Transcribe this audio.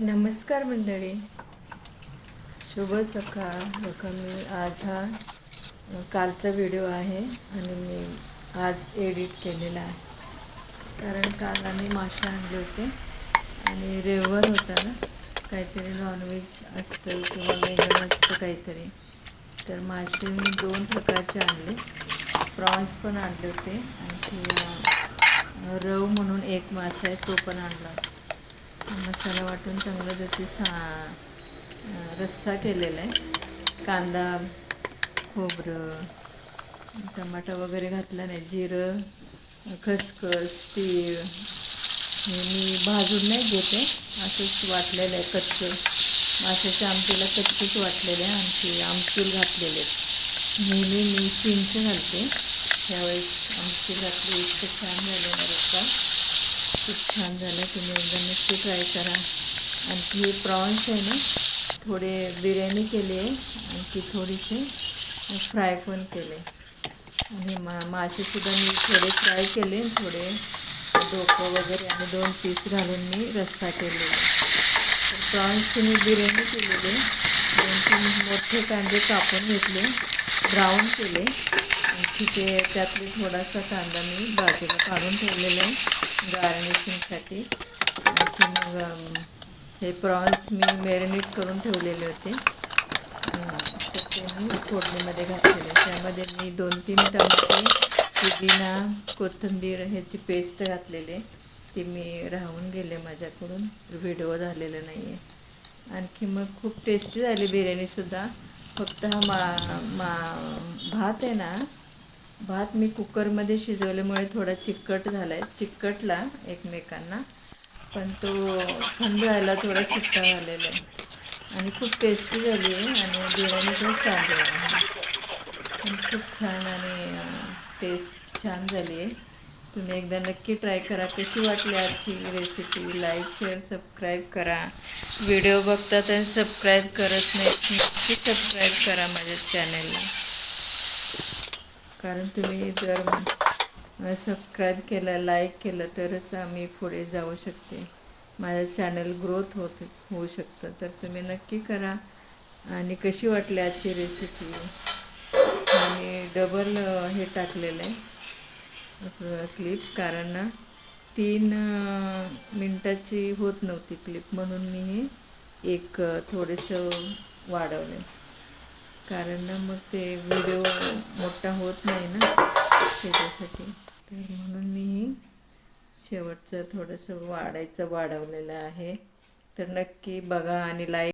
नमस्कार मंडळी. शुभ सकाळ. बघा मी आज हा कालचा व्हिडिओ आहे आणि मी आज एडिट केलेला आहे. कारण काल आम्ही मासे आणले होते आणि रेवर होता ना काहीतरी नॉनव्हेज असतं किंवा वेगळं असतं काहीतरी. तर मासे मी दोन प्रकारचे आणले. प्रॉन्स पण आणले होते आणखी रव म्हणून एक मासा आहे तो पण आणला मसाला वाटून चांगलं त्याची सा रस्सा केलेला आहे. कांदा खोबरं टमाटा वगैरे घातला नाही. जिरं खसखस तीळ हे मी भाजून नाही घेते असंच वाटलेलं आहे कच्चं. माशाच्या आमटीला कच्चंच वाटलेलं आहे. आमची आमचूल घातलेले आहेत. नेहमी मी चिंच घालते. त्यावेळेस आमची घातली इतकं छान झाले ना रस्सा खूप छान झालं. तुम्ही एकदा नक्की ट्राय करा. आणखी हे प्रॉन्स आहे ना थोडे बिर्याणी केली आहे. आणखी थोडीशी फ्राय पण केले आणि मा मासेसुद्धा मी थोडे फ्राय केले थोडे डोकं वगैरे आणि दोन पीस घालून मी रस्सा केलेला तर प्रॉन्सची मी बिर्याणी केलेली दोन तीन मोठे कांदे कापून घेतले. ब्राऊन केले. आणखी ते त्यातले थोडासा कांदा मी बाजूला काढून ठेवलेला आहे. गार्निशिंगसाठी. आणखी मग हे प्रॉन्स मी मॅरिनेट करून ठेवलेले होते. तर ते मी फोडणीमध्ये घातलेले. त्यामध्ये मी दोन तीन टमाटे पुदिना कोथिंबीर ह्याची पेस्ट घातलेली. ती मी राहून गेले माझ्याकडून. व्हिडिओ झालेला नाही आहे आणखी मग खूप टेस्टी झाली बिर्याणीसुद्धा. फक्त हा मा मा भात आहे ना भात मी कुकरमध्ये शिजवल्यामुळे थोडा चिकट झाला आहे चिकटला एकमेकांना. पण तो थंड व्हायला थोडा सुट्टा झालेला आहे. आणि खूप टेस्टी झाली आहे आणि बिर्याणी पण चांगली आहे. पण खूप छान आणि टेस्ट छान झाली आहे. तुम्ही एकदा नक्की ट्राय करा. कशी वाटली आजची रेसिपी लाईक शेअर सबस्क्राईब करा. व्हिडिओ बघतात आणि सबस्क्राईब करत नाही नक्की सबस्क्राईब करा माझ्या चॅनलला कारण तुम्ही जर सबस्क्राईब केलं लाईक केलं तरच आम्ही पुढे जाऊ शकते. माझं चॅनल ग्रोथ होत होऊ शकतं. तर तुम्ही नक्की करा. आणि कशी वाटली आजची रेसिपी आणि डबल हे टाकलेलं आहे. क्लिप कारण ना तीन मिनटाची होत नव्हती क्लिप म्हणून मी हे एक थोडंसं वाढवलं कारण ना मग ते व्हिडिओ मोठा होत नाही ना त्याच्यासाठी. तर म्हणून मी शेवटचं थोडंसं वाढायचं वाढवलेलं आहे. तर नक्की बघा आणि लाईक